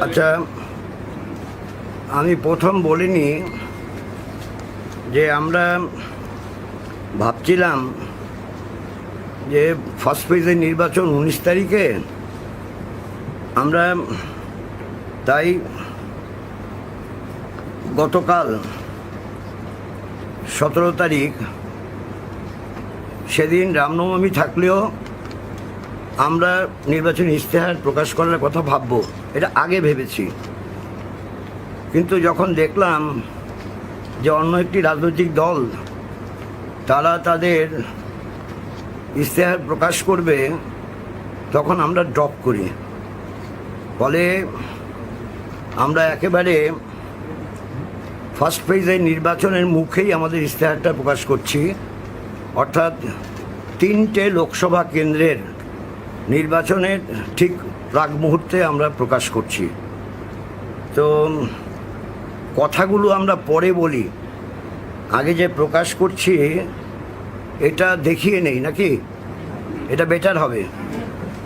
আচ্ছা আমি প্রথম বলিনি যে আমরা ভাবছিলাম যে ফার্স্ট ফেজের নির্বাচন উনিশ তারিখে। আমরা তাই গতকাল সতেরো তারিখ, সেদিন রামনবমী থাকলেও আমরা নির্বাচনী ইশতেহার প্রকাশ করার কথা ভাববো, এটা আগে ভেবেছি। কিন্তু যখন দেখলাম যে অন্য একটি রাজনৈতিক দল, তারা তাদের ইশতেহার প্রকাশ করবে, তখন আমরা ড্রপ করি। ফলে আমরা একেবারে ফার্স্ট ফেজের নির্বাচনের মুখেই আমাদের ইশতেহারটা প্রকাশ করছি। অর্থাৎ তিনটে লোকসভা কেন্দ্রের নির্বাচনের ঠিক প্রাক মুহূর্তে আমরা প্রকাশ করছি। তো, কথাগুলো আমরা পরে বলি। আগে যে প্রকাশ করছি, এটা দেখিয়ে নেই নাকি? এটা বেটার হবে।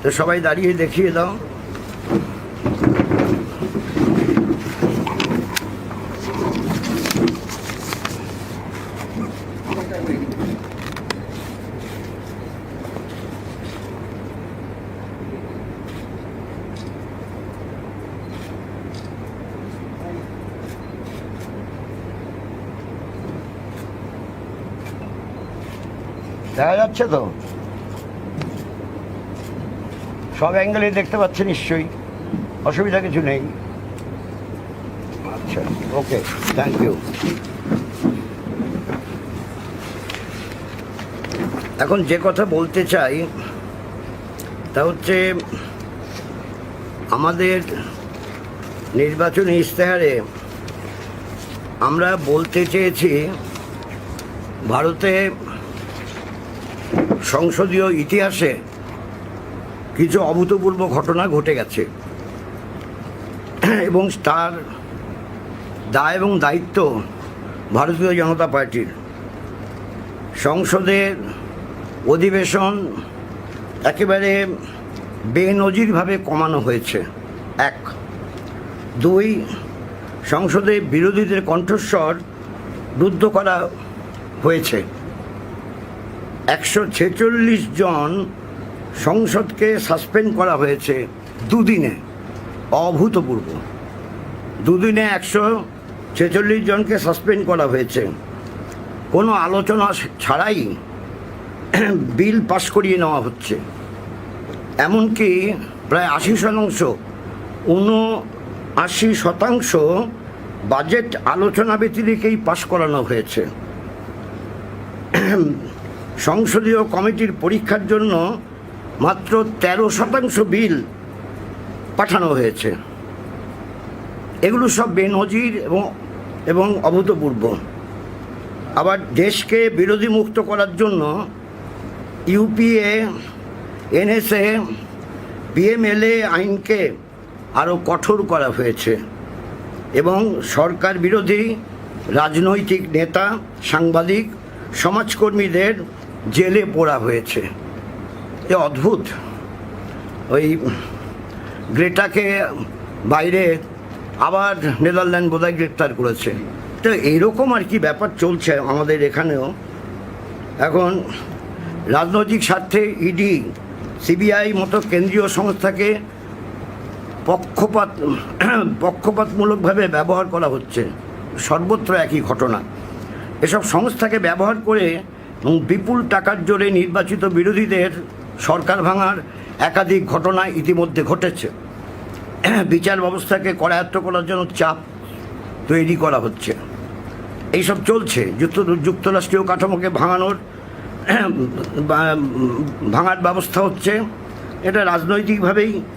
তো সবাই দাঁড়িয়ে দেখিয়ে দাও। দেখা যাচ্ছে তো? সব অ্যাঙ্গেলে দেখতে পাচ্ছে নিশ্চয়ই। অসুবিধা কিছু নেই। আচ্ছা ওকে থ্যাংক ইউ এখন যে কথা বলতে চাই, তা হচ্ছে আমাদের নির্বাচনী ইশতেহারে আমরা বলতে চেয়েছি, ভারতে সংসদীয় ইতিহাসে কিছু অভূতপূর্ব ঘটনা ঘটে গেছে। এবং তার দায় এবং দায়িত্ব ভারতীয় জনতা পার্টির। সংসদের অধিবেশন একেবারে বেনজিরভাবে কমানো হয়েছে। এক। দুই, সংসদে বিরোধীদের কণ্ঠস্বর রুদ্ধ করা হয়েছে। একশো ছেচল্লিশ জন সংসদকে সাসপেন্ড করা হয়েছে দুদিনে, অভূতপূর্ব। দুদিনে একশো ছেচল্লিশ জনকে সাসপেন্ড করা হয়েছে। কোনো আলোচনা ছাড়াই বিল পাশ করিয়ে নেওয়া হচ্ছে। এমনকি প্রায় আশি শতাংশ উনআশি শতাংশ বাজেট আলোচনা ব্যতিরেকেই পাশ করানো হয়েছে। সংসদীয় কমিটির পরীক্ষার জন্য মাত্র তেরো শতাংশ বিল পাঠানো হয়েছে। এগুলো সব বেনজির এবং এবং অভূতপূর্ব। আবার দেশকে বিরোধী মুক্ত করার জন্য ইউপিএ, এনএসএ পিএমএলএ আইনকে আরও কঠোর করা হয়েছে এবং সরকার বিরোধী রাজনৈতিক নেতা, সাংবাদিক, সমাজকর্মীদের জেলে পোড়া হয়েছে। এ অদ্ভুত। ওই গ্রেটাকে বাইরে আবার নেদারল্যান্ড বোধহয় গ্রেপ্তার করেছে। তো এইরকম আর কি ব্যাপার চলছে আমাদের এখানেও। এখন রাজনৈতিক স্বার্থে ইডি, সিবিআই মতো কেন্দ্রীয় সংস্থাকে পক্ষপাত, পক্ষপাতমূলকভাবে ব্যবহার করা হচ্ছে। সর্বত্র একই ঘটনা। এসব সংস্থাকে ব্যবহার করে এবং বিপুল টাকার জোরে নির্বাচিত বিরোধীদের সরকার ভাঙার একাধিক ঘটনা ইতিমধ্যে ঘটেছে। বিচার ব্যবস্থাকে করায়ত্ত করার জন্য চাপ তৈরি করা হচ্ছে। এইসব চলছে। যুক্ত যুক্তরাষ্ট্রীয় কাঠামোকে ভাঙানোর ভাঙার ব্যবস্থা হচ্ছে। এটা রাজনৈতিকভাবেই